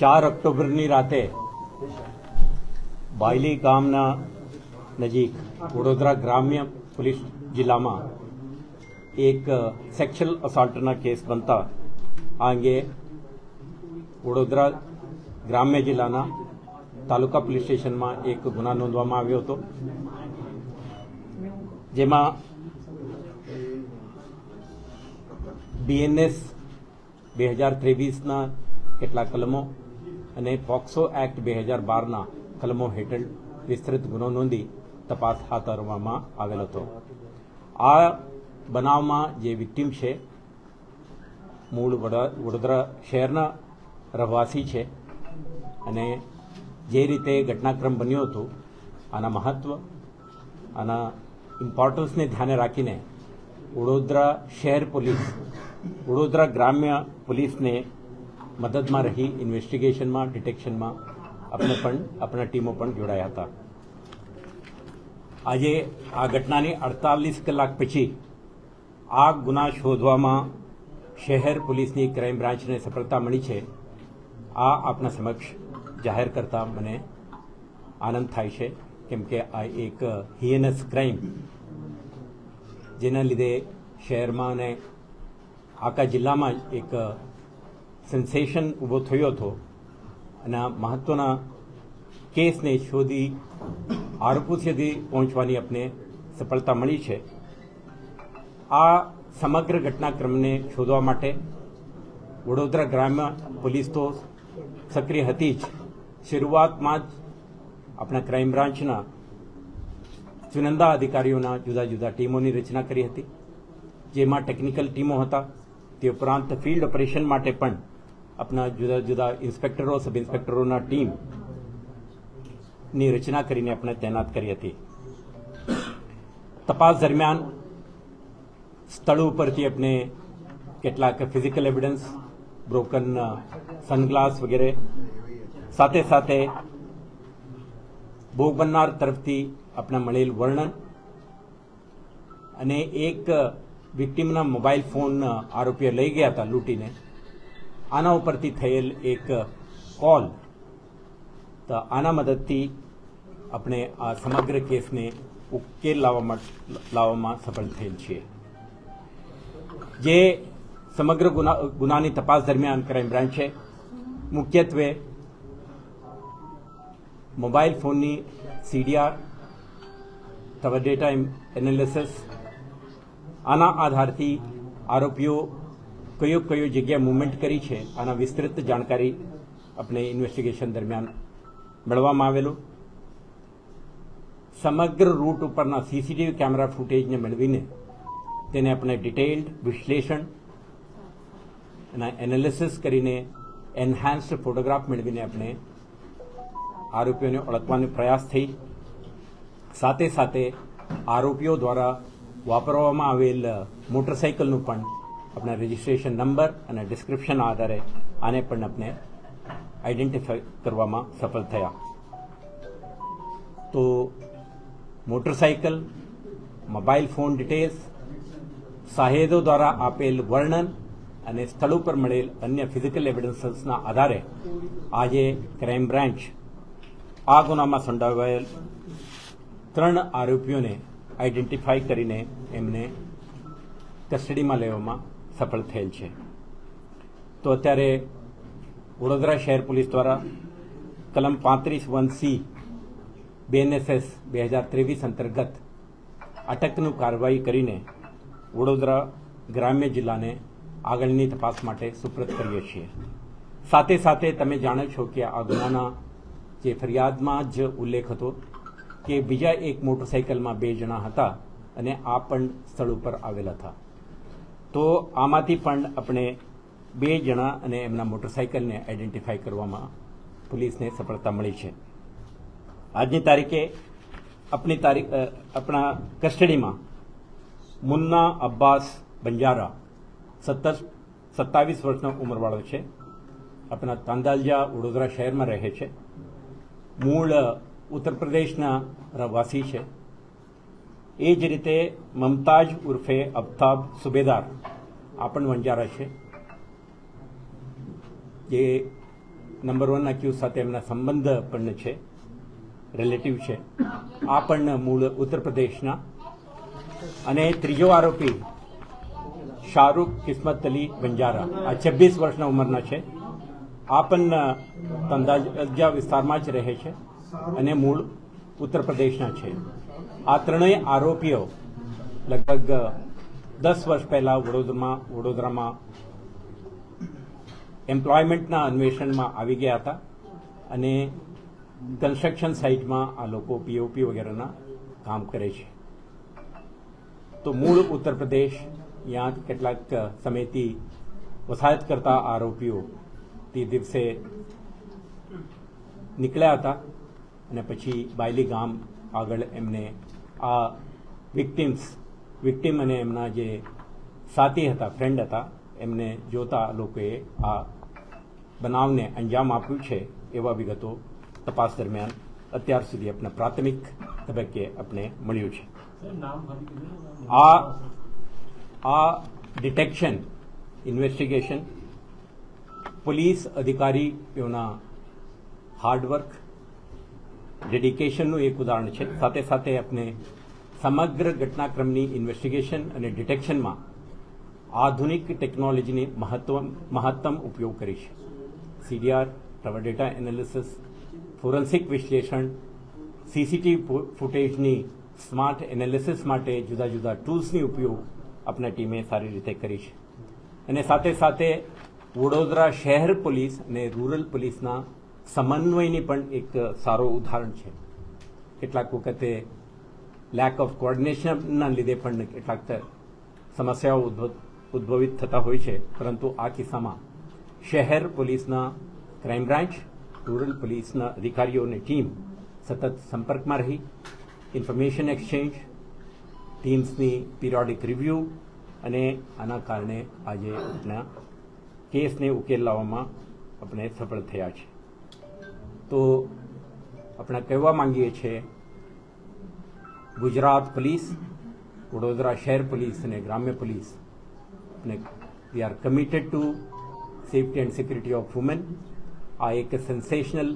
ચાર ઓક્ટોબરની રાતે બાયલી ગામના નજીક વડોદરા ગ્રામ્ય પોલીસ જિલ્લામાં એક સેક્સ્યુઅલ અસોલ્ટના કેસ બનતા આ અંગે વડોદરા ગ્રામ્ય જિલ્લાના તાલુકા પોલીસ સ્ટેશનમાં એક ગુના નોંધવામાં આવ્યો હતો. જેમાં બીએનએસ બે હજાર ત્રેવીસના કેટલાક કલમો અને પોક્સો એક્ટ બે હજાર બારના કલમો હેઠળ વિસ્તૃત ગુનો નોંધી તપાસ હાથ ધરવામાં આવેલ હતો. આ બનાવમાં જે વિક્ટીમ છે, મૂળ વડા- વડોદરા શહેરના રહેવાસી છે અને જે રીતે ઘટનાક્રમ બન્યો હતો, આના મહત્વ, આના ઇમ્પોર્ટન્સને ધ્યાને રાખીને વડોદરા શહેર પોલીસ, વડોદરા ગ્રામ્ય પોલીસને મદદમાં રહી ઇન્વેસ્ટિગેશનમાં ડિટેક્શનમાં આપણે પણ, આપણા ટીમો પણ જોડાયા હતા. આજે આ ઘટનાની અડતાલીસ કલાક પછી આ ગુના શોધવામાં શહેર પોલીસની ક્રાઇમ બ્રાન્ચને સફળતા મળી છે. આ આપના સમક્ષ જાહેર કરતા મને આનંદ થાય છે, કેમ કે આ એક હિયનસ ક્રાઇમ જેના લીધે શહેરમાં અને આખા જિલ્લામાં એક સેન્સેશન ઊભો થયો હતો. અને આ મહત્વના કેસને શોધી આરોપો સુધી પહોંચવાની આપને સફળતા મળી છે. આ સમગ્ર ઘટનાક્રમને શોધવા માટે વડોદરા ગ્રામ્ય પોલીસ તો સક્રિય હતી જ. શરૂઆતમાં જ આપણા ક્રાઇમ બ્રાન્ચના ચુનંદા અધિકારીઓના જુદા જુદા ટીમોની રચના કરી હતી. જેમાં ટેકનિકલ ટીમો હતા. તે ઉપરાંત ફિલ્ડ ઓપરેશન માટે પણ આપણા જુદા જુદા ઇન્સ્પેક્ટરો, સબ ઇન્સ્પેક્ટરોના ટીમની રચના કરીને આપણે તૈનાત કરી હતી. તપાસ દરમિયાન સ્થળ ઉપરથી આપણે કેટલાક ફિઝિકલ એવિડન્સ, બ્રોકન, સનગ્લાસ વગેરે સાથે સાથે ભોગ બનનાર તરફથી આપણે મળેલ વર્ણન અને એક વિક્ટીમના મોબાઈલ ફોન આરોપીઓ લઈ ગયા હતા લૂંટીને. આના ઉપરથી થયેલ એક કોલ તો આના મદદથી આપણે આ સમગ્ર કેસને ઉકેલ લાવવામાં લાવવામાં સફળ થયેલ છીએ. જે સમગ્ર ગુના, ગુનાની તપાસ દરમિયાન ક્રાઇમ બ્રાન્ચે મુખ્યત્વે મોબાઈલ ફોનની સીડીઆર તથા ડેટા એનાલિસિસ આના આધારથી આરોપીઓ કયો કયો જગ્યાએ મુવમેન્ટ કરી છે, આના વિસ્તૃત જાણકારી આપણે ઇન્વેસ્ટિગેશન દરમિયાન મેળવવામાં આવેલું. સમગ્ર રૂટ ઉપરના સીસીટીવી કેમેરા ફૂટેજને મેળવીને તેને આપણે ડિટેલ્ડ વિશ્લેષણ અને એનાલિસિસ કરીને એન્હાન્સ્ડ ફોટોગ્રાફ મેળવીને આપણે આરોપીઓને ઓળખવાનો પ્રયાસ થઈ. સાથે સાથે આરોપીઓ દ્વારા વાપરવામાં આવેલ મોટરસાઇકલનું પણ આપણા રજિસ્ટ્રેશન નંબર અને ડિસ્ક્રિપ્શન આધારે આને પણ આપણે આઈડેન્ટિફાઈ કરવામાં સફળ થયા. તો મોટરસાઇકલ મોબાઈલ ફોન ડિટેલ્સ સાહેદો દ્વારા આપેલ વર્ણન અને સ્થળ ઉપર મળેલ અન્ય ફિઝિકલ એવિડન્સના આધારે આજે ક્રાઇમ બ્રાન્ચ આ ગુનામાં સંડોવાયેલ ત્રણ આરોપીઓને આઈડેન્ટિફાઈ કરીને એમને કસ્ટડીમાં લેવામાં સફળ થયેલ છે. તો અત્યારે વડોદરા શહેર પોલીસ દ્વારા કલમ પાંત્રીસ વન સી બીએનએસએસ બે હજાર ત્રેવીસ અંતર્ગત અટકનું કાર્યવાહી કરીને વડોદરા ગ્રામ્ય જિલ્લાને આગળની તપાસ માટે સુપ્રત કરીએ છીએ. સાથે સાથે તમે જાણો છો કે આ ગુનાના જે ફરિયાદમાં જ ઉલ્લેખ હતો કે બીજા એક મોટરસાઇકલમાં બે જણા હતા અને આ પણ સ્થળ ઉપર આવેલા હતા. તો આમાંથી પણ આપણે બે જણા અને એમના મોટરસાઇકલને આઈડેન્ટિફાઈ કરવામાં પોલીસને સફળતા મળી છે. આજની તારીખે આપણી તારીખ આપણા કસ્ટડીમાં મુન્ના અબ્બાસ બંજારા સત્તર, સત્તાવીસ વર્ષનો ઉંમરવાળો છે. આપણા તાંદાલજા વડોદરા શહેરમાં રહે છે. મૂળ ઉત્તર પ્રદેશના રહેવાસી છે. એ જ રીતે મમતાજ ઉર્ફે અફતાબ સુબેદાર આ પણ વંજારા છે. જે નંબર વન અક્યુઝ સાથે એમના સંબંધ પણ છે રિલેટિવ છે. આ પણ મૂળ ઉત્તર પ્રદેશના. અને ત્રીજો આરોપી શાહરૂખ કિસ્મત અલી વંજારા. આ છવ્વીસ વર્ષના ઉંમરના છે. આ પણ તંદાજા વિસ્તારમાં જ રહે છે અને મૂળ ઉત્તર પ્રદેશના છે. આ ત્રણેય આરોપીઓ લગભગ દસ વર્ષ પહેલા વડોદરામાં વડોદરામાં એમ્પ્લોયમેન્ટના અન્વેષણમાં આવી ગયા હતા અને કન્સ્ટ્રક્શન સાઇટમાં આ લોકો પીઓપી વગેરેના કામ કરે છે. તો મૂળ ઉત્તર પ્રદેશ, યા કેટલાક સમયથી વસાહત કરતા આરોપીઓ તે દિવસે નીકળ્યા હતા અને પછી બાયલી ગામ આગળ એમને આ વિક્ટિમ્સ વિક્ટિમ અને એમના જે સાથી હતા ફ્રેન્ડ હતા એમને જોતા લોકોએ આ બનાવને અંજામ આપ્યું છે એવા વિગતો તપાસ દરમિયાન અત્યાર સુધી આપણે પ્રાથમિક તબક્કે આપણે મળ્યું છે. આ આ ડિટેક્શન ઇન્વેસ્ટિગેશન પોલીસ અધિકારીઓના હાર્ડવર્ક ડેડિકેશનનું એક ઉદાહરણ છે. સાથે સાથે આપણે સમગ્ર ઘટનાક્રમની ઇન્વેસ્ટિગેશન અને ડિટેક્શનમાં આધુનિક ટેકનોલોજીની મહત્વ, મહત્તમ ઉપયોગ કરી છે. CDR tower data analysis forensic વિશ્લેષણ સીસીટીવી ફૂટેજની સ્માર્ટ એનાલિસિસ માટે જુદા જુદા ટૂલ્સની ઉપયોગ આપણા ટીમે સારી રીતે કરી છે. અને સાથે સાથે વડોદરા શહેર પોલીસ અને રૂરલ પોલીસના સમન્વયની પણ એક સારો ઉદાહરણ છે. કેટલાક વખતે લેક ઓફ કોર્ડિનેશનના લીધે પણ કેટલાક સમસ્યાઓ ઉદ્ભવ, ઉદ્ભવિત થતા હોય છે. પરંતુ આ કિસ્સામાં શહેર પોલીસના ક્રાઇમ બ્રાન્ચ રૂરલ પોલીસના અધિકારીઓની ટીમ સતત સંપર્કમાં રહી. ઇન્ફોર્મેશન એક્સચેન્જ ટીમ્સની પિરિયોડિક રિવ્યૂ અને આના કારણે આજે આપણા કેસને ઉકેલ લાવવામાં આપણે સફળ થયા છે. તો આપણે કહેવા માંગીએ છીએ, ગુજરાત પોલીસ, વડોદરા શહેર પોલીસ અને ગ્રામ્ય પોલીસ અને we are committed to safety and security of women આ એક સેન્સેશનલ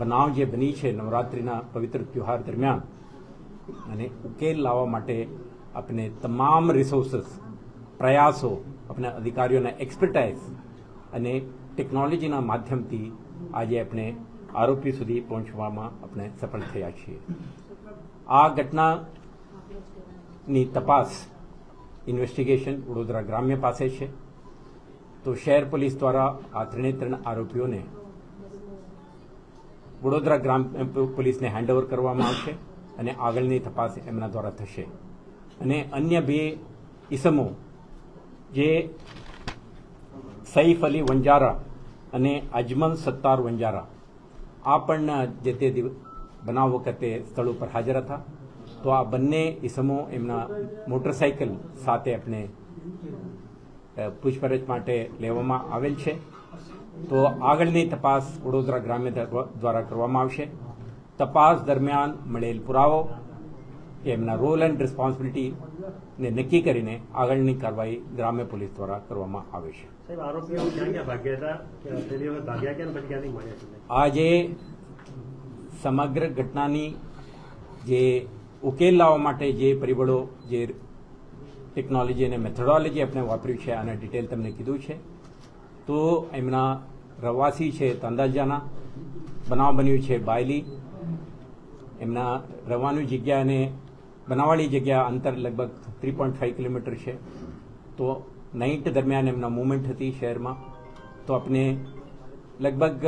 બનાવ જે બની છે નવરાત્રિના પવિત્ર ત્યોહાર દરમિયાન. અને ઉકેલ લાવવા માટે આપણે તમામ રિસોર્સિસ પ્રયાસો, આપણા અધિકારીઓના એક્સપર્ટાઇઝ અને ટેકનોલોજીના માધ્યમથી આજે આપણે આરોપી સુધી પહોંચવામાં આપણે સફળ થયા છીએ. આ ઘટનાની તપાસ ઇન્વેસ્ટિગેશન વડોદરા ગ્રામ્ય પાસે છે. તો શહેર પોલીસ દ્વારા આ ત્રણે ત્રણ આરોપીઓને વડોદરા ગ્રામ પોલીસને હેન્ડઓવર કરવામાં આવશે અને આગળની તપાસ એમના દ્વારા થશે. અને અન્ય બે ઇસમો જે સૈફ અલી વંજારા અને અજમલ સત્તાર વંજારા આ પણ જે તે બનાવ વખતે સ્થળ ઉપર હાજર હતા. તો આ બંને ઇસમો એમના મોટરસાયકલ સાથે આપણે પૂછપરછ માટે લેવામાં આવેલ છે. તો આગળની તપાસ વડોદરા ગ્રામ્ય દ્વારા કરવામાં આવશે. તપાસ દરમિયાન મળેલ પુરાવો એમના રોલ એન્ડ રિસ્પોન્સિબિલિટીને નક્કી કરીને આગળની કાર્યવાહી ગ્રામ્ય પોલીસ દ્વારા કરવામાં આવે છે. આજે સમગ્ર ઘટનાની જે ઉકેલ લાવવા માટે જે પરિબળો જે ટેકનોલોજી અને મેથોડોલોજી આપણે વાપર્યું છે આને ડિટેલ તમને કીધું છે. તો એમના રવાસી છે તંદાજાના બનાવ બન્યું છે બાયલી. એમના રહેવાની જગ્યા અને બનાવવાળી જગ્યા અંતર લગભગ થ્રી પોઈન્ટ ફાઈવ કિલોમીટર છે. તો નાઇટ દરમિયાન એમના મુવમેન્ટ હતી શહેરમાં. તો આપણે લગભગ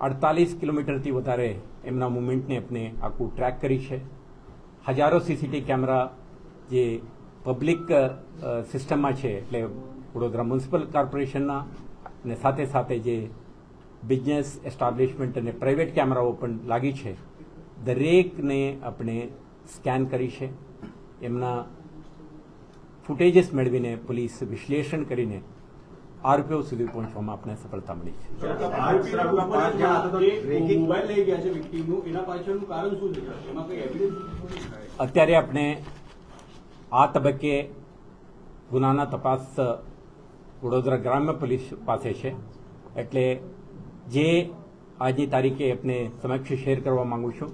અડતાલીસ કિલોમીટરથી વધારે એમના મુવમેન્ટને આપણે આખું ટ્રેક કરી છે. હજારો સીસીટીવી કેમેરા જે પબ્લિક સિસ્ટમમાં છે એટલે વડોદરા મ્યુનિસિપલ કોર્પોરેશનના અને સાથે સાથે જે બિઝનેસ એસ્ટાબ્લિશમેન્ટ અને પ્રાઇવેટ કેમેરાઓ પણ લાગી છે. દરેકને આપણે સ્કેન કરી છે. એમના ફૂટેજીસ મેળવીને પોલીસ વિશ્લેષણ કરીને આરોપીઓ સુધી પહોંચવામાં આપણે સફળતા મળી છે? અત્યારે આપણે આ તબક્કે ગુનાના તપાસ વડોદરા ગ્રામ્ય પોલીસ પાસે છે. એટલે જે આજની તારીખે આપને સમક્ષ શેર કરવા માંગુ છું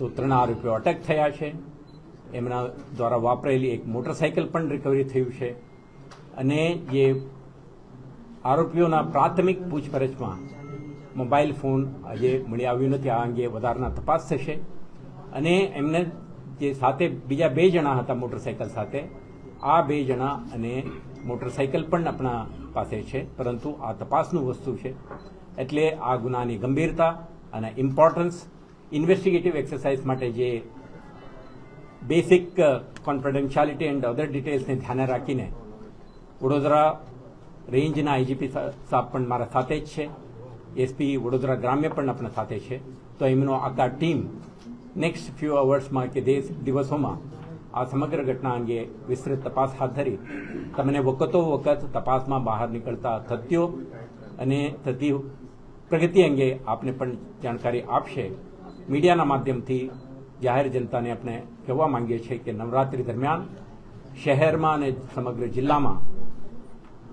તો ત્રણ આરોપીઓ અટક થયા છે. એમના દ્વારા વાપરેલી એક મોટરસાયકલ પણ રિકવરી થયું છે. અને જે આરોપીઓના પ્રાથમિક પૂછપરછમાં મોબાઈલ ફોન આજે મળી આવ્યું નથી. આ અંગે વધારાના તપાસ થશે. અને એમને જે સાથે બીજા બે જણા હતા મોટરસાયકલ સાથે, આ બે જણા અને મોટરસાઇકલ પણ આપણા પાસે છે. પરંતુ આ તપાસનું વસ્તુ છે. એટલે આ ગુનાની ગંભીરતા અને ઇમ્પોર્ટન્સ ઇન્વેસ્ટિગેટિવ એક્સરસાઇઝ માટે જે બેસિક કોન્ફિડેન્શિયાલિટી એન્ડ અધર ડિટેલ્સને ધ્યાને રાખીને વડોદરા રેન્જના આઈજીપી સાહેબ પણ મારા સાથે જ છે. એસપી વડોદરા ગ્રામ્ય પણ આપણા સાથે છે. તો એમનો આખા ટીમ નેક્સ્ટ ફ્યુ અવર્સમાં કે દેશ દિવસોમાં આ સમગ્ર ઘટના અંગે વિસ્તૃત તપાસ હાથ ધરી. તમને વખતો વખત તપાસમાં બહાર નીકળતા તથ્યો અને થતી પ્રગતિ અંગે આપને પણ જાણકારી આપશે. મીડિયાના માધ્યમથી જાહેર જનતાને આપણે કહેવા માંગીએ છીએ કે નવરાત્રી દરમિયાન શહેરમાં અને સમગ્ર જિલ્લામાં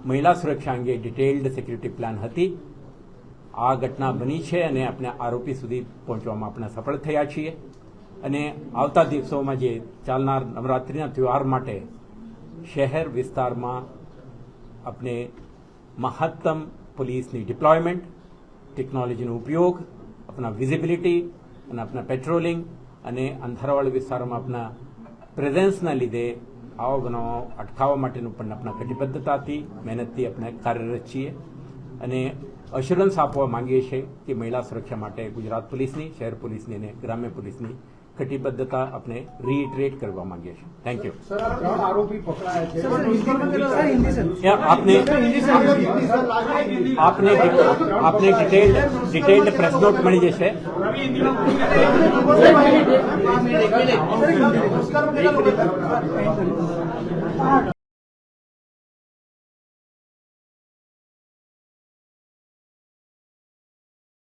મહિલા સુરક્ષા અંગે ડિટેલ્ડ સિક્યુરિટી પ્લાન હતી. આ ઘટના બની છે અને આપણે આરોપી સુધી પહોંચવામાં આપણે સફળ થયા છીએ. અને આવતા દિવસોમાં જે ચાલનાર નવરાત્રિના તહેવાર માટે શહેર વિસ્તારમાં આપણે મહત્તમ પોલીસની ડિપ્લોયમેન્ટ, ટેકનોલોજીનો ઉપયોગ, આપણા વિઝિબિલિટી અને આપના પેટ્રોલિંગ અને અંધારાવાળા વિસ્તારોમાં આપના પ્રેઝન્સના લીધે આવા બનાવો અટકાવવા માટેનું પણ આપણા કટિબદ્ધતાથી, મહેનતથી આપણે કાર્યરત છીએ. અને અશ્યોરન્સ આપવા માંગીએ છીએ કે મહિલા સુરક્ષા માટે ગુજરાત પોલીસની, શહેર પોલીસની અને ગ્રામ્ય પોલીસની કટિબદ્ધતા આપણે રીઇટરેટ કરવા માંગીએ છીએ. થેન્ક યુ આપને આપને આપને ડિટેલ ડિટેલ્ડ પ્રેસ નોટ મળી જશે.